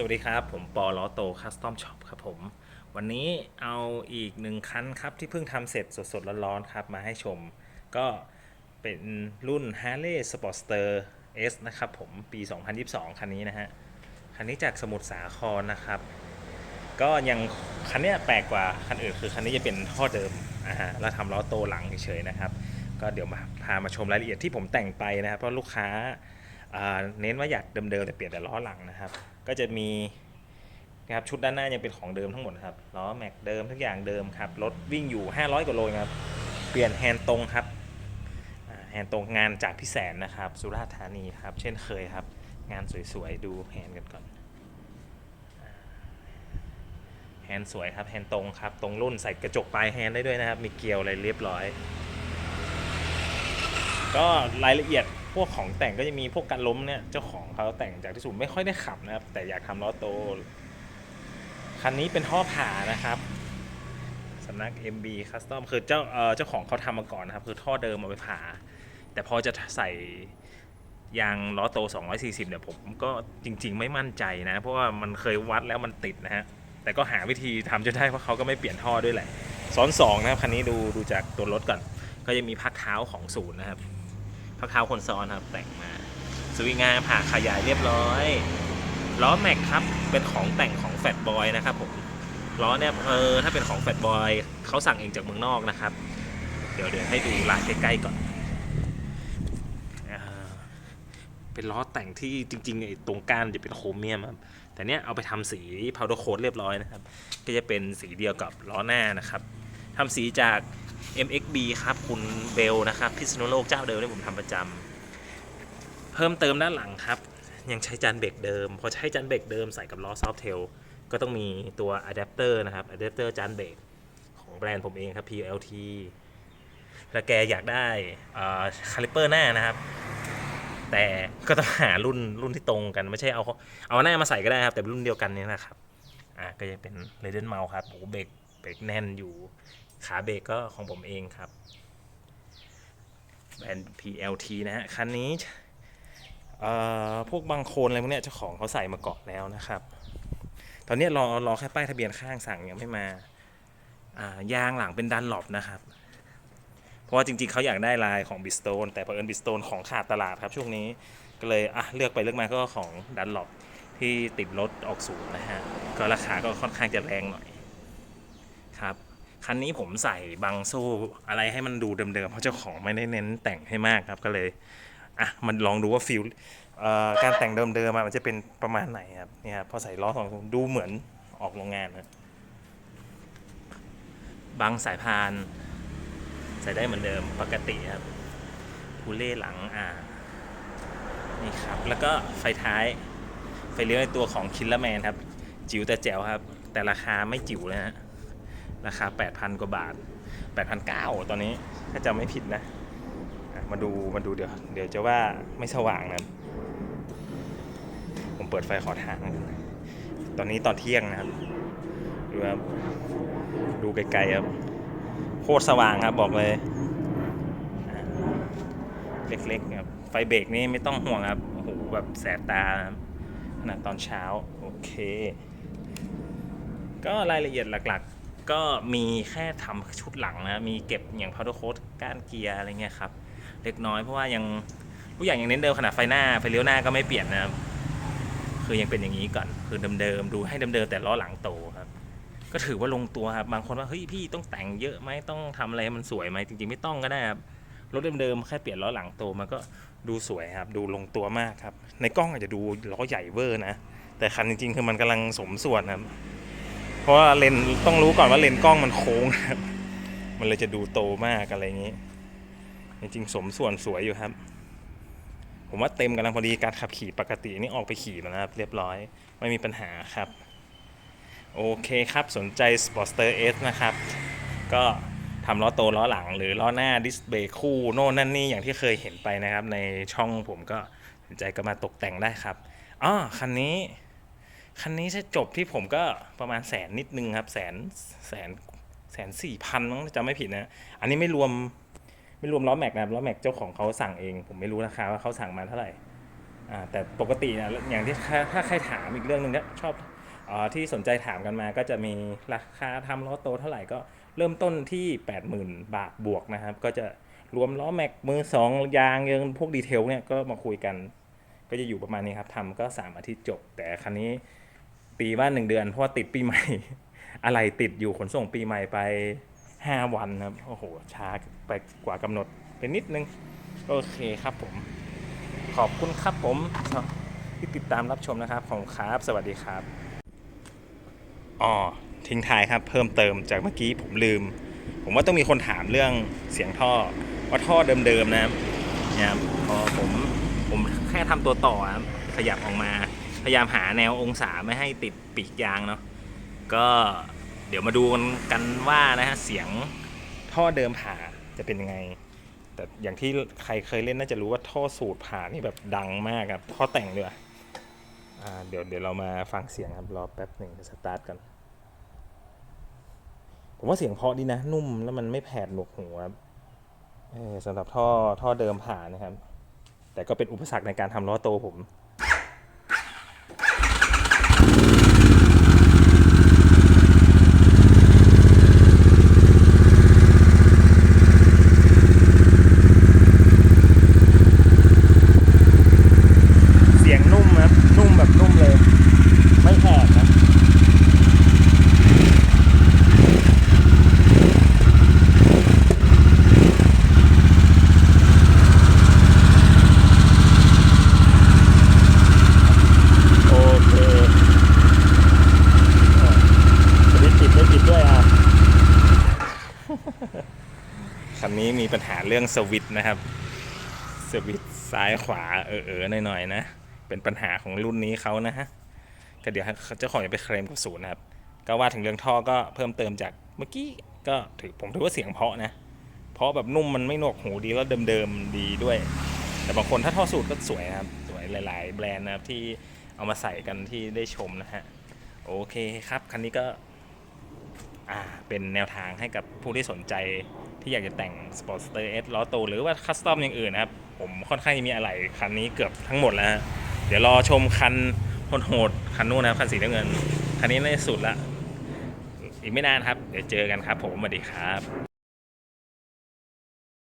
สวัสดีครับ ผมปอล้อโตคัสตอมช็อปครับผม วันนี้เอาอีกหนึ่งคันครับ ที่เพิ่งทำเสร็จสดๆร้อนๆครับ มาให้ชม ก็เป็นรุ่น Harley Sportster S นะครับผมปี 2022 คันนี้นะฮะ คันนี้จากสมุทรสาครนะครับ ก็ยังคันนี้แปลกกว่าคันอื่นคือคันนี้จะเป็นท่อเดิมอ่าฮะแล้วทำล้อโตหลังเฉยๆนะครับ ก็เดี๋ยวมาพามาชมรายละเอียดที่ผมแต่งไปนะครับเพราะลูกค้า เน้นว่าอยากเดิมๆแต่เปลี่ยนแต่ล้อหลังนะครับ ก็จะมีนะครับชุดด้านหน้ายังเป็นของเดิมทั้งหมดครับล้อแม็กเดิมทุกอย่างเดิมครับรถวิ่งอยู่ 500กว่าโลครับเปลี่ยนแฮนด์ตรงครับแฮนด์ตรงงานจากพี่แสนนะครับสุราษฎร์ธานีครับเช่นเคยครับ งานสวยๆดูแฮนด์กันก่อนแฮนด์สวยครับแฮนด์ตรงครับ ตรงรุ่นใส่กระจกปลายแฮนด์ได้ด้วยนะครับ มีเกลียวอะไรเรียบร้อย ก็รายละเอียด วกของแต่งก็จะมีพวกการล้มเนี่ยเจ้าของเขาแต่งจากที่สูงไม่ค่อยได้ขับนะครับ แต่อยากทำล้อโต คันนี้เป็นท่อผ่านะครับสำนัก MB Custom คือเจ้าเเจ้าของเขาทำมาก่อนนะครับ คือท่อเดิมเอาไปผ่า แต่พอจะใส่ยางล้อโต 240 เนี่ยผมก็จริง ๆ ไม่มั่นใจนะ เพราะว่ามันเคยวัดแล้วมันติดนะฮะ แต่ก็หาวิธีทำจนได้เพราะเขาก็ไม่เปลี่ยนท่อด้วยแหละซ้อนสองนะครับคันนี้ดูดูจากตัวรถก่อน ก็จะมีพักเท้าของศูนย์นะครับ พักเท้าคนซ้อนครับแต่งมาสวิงงาผ่าขยายเรียบร้อยล้อแม็กครับเป็นของแต่งของแฟตบอยนะครับผมล้อเนี่ยเออถ้าเป็นของแฟตบอยเขาสั่งเองจากเมืองนอกนะครับ เดี๋ยวเดี๋ยวให้ดูลายใกล้ๆก่อนอ่าเป็นล้อแต่งที่จริงๆไอ้ตรงก้านจะเป็นโครเมียมครับแต่เนี้ยเอาไปทำสีพาวเดอร์โค้ดเรียบร้อยนะครับ ก็จะเป็นสีเดียวกับล้อหน้านะครับทำสีจาก MXB ครับ คุณเบลนะครับพิษณุโลกเจ้าเดิมที่ผมทำประจำเพิ่มเติมด้านหลังครับ ยังใช้จานเบรกเดิม พอใช้จานเบรกเดิมใส่กับล้อซอฟเทลก็ต้องมีตัวอะแดปเตอร์นะครับอะแดปเตอร์จานเบรกของแบรนด์ผมเองครับ PLT แล้วแกอยากได้คาลิเปอร์หน้านะครับ แต่ก็ต้องหารุ่นรุ่นที่ตรงกันไม่ใช่เอาเอาหน้ามาใส่ก็ได้ครับ แต่รุ่นเดียวกันนี่นะครับอ่าก็จะเป็นเรเดนเมาครับโอ้เบรกเบรกแน่นอยู่ ขาเบรกก็ของผมเองครับแบรนด์ PLT นะฮะ คันนี้พวกบางโคลนอะไรพวกเนี้ยเจ้าของเขาใส่มาก่อนแล้วนะครับ ตอนนี้รอรอแค่ป้ายทะเบียนข้างสั่งยังไม่มาายางหลังเป็นดันหลบนะครับ เพราะว่าจริงๆเขาอยากได้ลายของบิสโตนแต่พอเอิญบิสโตนของขาดตลาดครับช่วงนี้ก็เลยอะเลือกไปเลือกมาก็ของดันหลบที่ติดรถออกศูนนะฮะ ก็ราคาก็ค่อนข้างจะแรงหน่อยครับ คันนี้ผมใส่บางโซ่อะไรให้มันดูเดิมๆเพราะเจ้าของไม่ได้เน้นแต่งให้มากครับก็เลยอะมันลองดูว่าฟิลการแต่งเดิมๆมันจะเป็นประมาณไหนครับเนี่ยครับพอใส่ล้อสองดูเหมือนออกโรงงานนะบางสายพานใส่ได้เหมือนเดิมปกติครับคูเล่หลังอ่านี่ครับ แล้วก็ไฟท้ายไฟเลี้ยวในตัวของคิลเลอร์แมนครับ จิ๋วแต่แจ๋วครับ แต่ราคาไม่จิ๋วเลยฮะ ราคา 8,000 กว่าบาท 8,900 ตอนนี้ถ้าจำไม่ผิดนะมาดูมาดูเดี๋ยวเดี๋ยวจะว่าไม่สว่างนะ ผมเปิดไฟขอทาง ตอนนี้ตอนเที่ยงนะครับ ดูครับดูไกลๆครับ โคตรสว่างครับบอกเลย เล็กๆครับ ไฟเบรกนี่ไม่ต้องห่วงครับ โอ้โห แบบแสบตานะครับขนาดตอนเช้า โอเค ก็รายละเอียดหลักๆ ก็มีแค่ทำชุดหลังนะ มีเก็บอย่างพาวเดอร์โค้ดก้านเกียร์อะไรเงี้ยครับ เล็กน้อยเพราะว่ายังทุกอย่างยังเน้นเดิมขนาดไฟหน้าไฟเลี้ยวหน้าก็ไม่เปลี่ยนนะครับคือยังเป็นอย่างนี้ก่อนคือเดิมๆดูให้เดิมๆแต่ล้อหลังโตครับ ก็ถือว่าลงตัวครับบางคนว่าเฮ้ยพี่ต้องแต่งเยอะไหมต้องทำอะไรมันสวยไหมจริงๆไม่ต้องก็ได้ครับรถเดิมๆแค่เปลี่ยนล้อหลังโตมันก็ดูสวยครับ ดูลงตัวมากครับ ในกล้องอาจจะดูล้อใหญ่เวอร์นะ แต่คันจริงๆคือมันกำลังสมส่วนครับ ราะว่าเลนต้องรู้ก่อนว่าเลนกล้องมันโค้งครับ มันเลยจะดูโตมากอะไรอย่างนี้ จริงๆสมส่วนสวยอยู่ครับ ผมว่าเต็มกำลังพอดีการขับขี่ปกตินี่ออกไปขี่แล้วนะครับ เรียบร้อยไม่มีปัญหาครับ โอเคครับสนใจ Sportster S นะครับ ก็ทำล้อโตล้อหลัง หรือล้อหน้าดิสเบรคู่โน่นนั่นนี่อย่างที่เคยเห็นไปนะครับ ในช่องผมก็สนใจก็มาตกแต่งได้ครับอ๋อคันนี้ คันนี้จะจบที่ผมก็ประมาณแสนนิดนึงครับ แสนแสนแสนสี่พันมั้งจำไม่ผิดนะ อันนี้ไม่รวมไม่รวมล้อแม็กนะครับล้อแม็กเจ้าของเขาสั่งเอง ผมไม่รู้ราคาว่าเขาสั่งมาเท่าไหร่อ่าแต่ปกตินะอย่างที่ถ้าใครถามอีกเรื่องหนึ่งก็ชอบอาที่สนใจถามกันมาก็จะมีราคาทำล้อโตเท่าไหร่ก็เริ่มต้นที่ 80,000 บาทบวกนะครับ ก็จะรวมล้อแม็กมือสองยางยังพวกดีเทลเนี่ยก็มาคุยกัน ก็จะอยู่ประมาณนี้ครับทำก็ 3 อาทิตย์จบ แต่คันนี้ ตีว่า1เดือน เพราะว่าติดปีใหม่ อะไรติดอยู่ขนส่งปีใหม่ไป 5 วันครับ โอ้โห ช้าไปกว่ากำหนดไปนิดนึง โอเคครับผม ขอบคุณครับผมที่ติดตามรับชมนะครับ ของครับ สวัสดีครับอ๋อทิ้งท้ายครับ เพิ่มเติมจากเมื่อกี้ผมลืม ผมว่าต้องมีคนถามเรื่องเสียงท่อ ว่าท่อเดิมๆนะครับเนี่ยพอผมผมแค่ทำตัวต่อครับขยับออกมา ยายามหาแนวองศาไม่ให้ติดปีกยางเนาะก็เดี๋ยวมาดูกันว่านะฮะเสียงท่อเดิมผ่าจะเป็นยังไง แต่อย่างที่ใครเคยเล่นน่าจะรู้ว่าท่อสูตรผ่านี่แบบดังมากครับท่อแต่งด้วยอ่าเดี๋ยวเดี๋ยวเรามาฟังเสียงครับรอแป๊บหนึ่งสตาร์ทกันผมว่าเสียงเพาะดีนะ นุ่มแล้วมันไม่แผดหนวกหูครับเออสำหรับท่อท่อเดิมผ่านะครับ แต่ก็เป็นอุปสรรคในการทำล้อโตผม เสียงนุ่มครับ นุ่มแบบนุ่มเลย ไม่แหกนะ โอเคสวิตช์ปิดไม่ปิดด้วยอะ คั นี้มีปัญหาเรื่องสวิตนะครับ สวิตซ้ายขวาเออเออหน่อยๆนะ เป็นปัญหาของรุ่นนี้เขานะฮะ ก็เดี๋ยวเจ้าของจะไปเคลมกับศูนย์นะครับ ก็ว่าถึงเรื่องท่อก็เพิ่มเติมจากเมื่อกี้ก็ถือผมถือว่าเสียงเพาะนะ เพราะแบบนุ่มมันไม่หนวกหูดีแล้วเดิมๆดีด้วย แต่บางคนถ้าท่อสูตรก็สวยนะครับ สวยหลาย ๆ แบรนด์นะครับที่เอามาใส่กันที่ได้ชมนะฮะ โอเคครับ คันนี้ก็ อ่าเป็นแนวทางให้กับผู้ที่สนใจที่อยากจะแต่ง Sportster S ล้อโตหรือว่าคัสตอมอย่างอื่นนะครับ ผมค่อนข้างจะมีอะไรคันนี้เกือบทั้งหมดแล้วฮะเดี๋ยวรอชมคันโหดๆคันนู้นนะครับคันสีน้ำเงิน คันนี้ในสุดละอีกไม่นานครับ เดี๋ยวเจอกันครับ ผมสวัสดีครับ